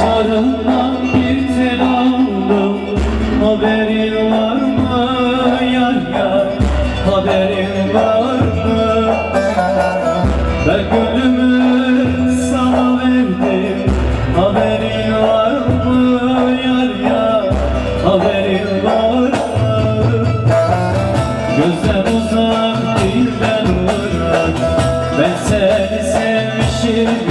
Yanaklarından bir tel aldım Haberin var mı? Yar yar. Haberin var mı? Ben gönlümü sana verdim. Haberin var mı? Yar yar. Haberin var mı? Gözden uzak dilden uzak. Ben seni sevmişim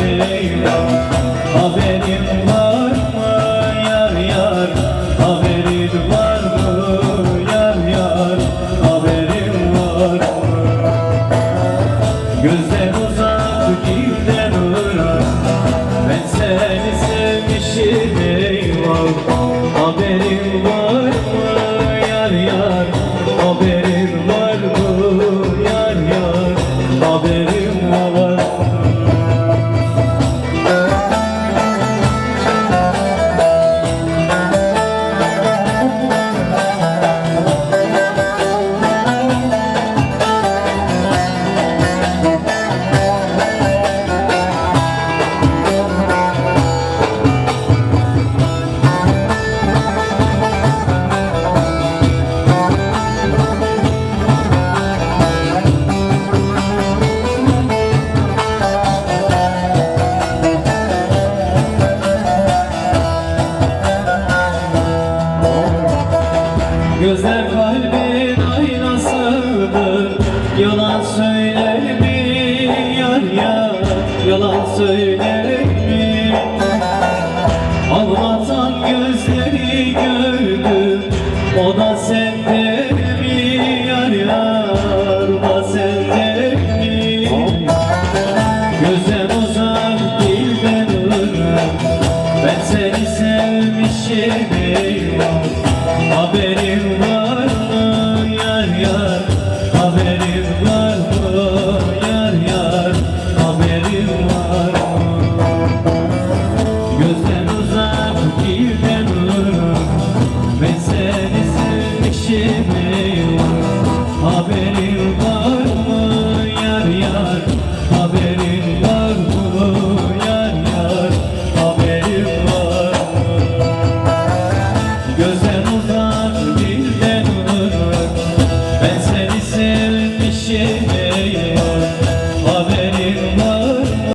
Haberin Gözler kalbin aynasıdır. Yalan söyler mi? Yar yar Yalan söyler mi? Ağlatan gözleri gördüm O da sende mi? Yar yar O da sende mi? Gözden uzak dilden ırak Ben seni sevmişim eyvah. Haberin var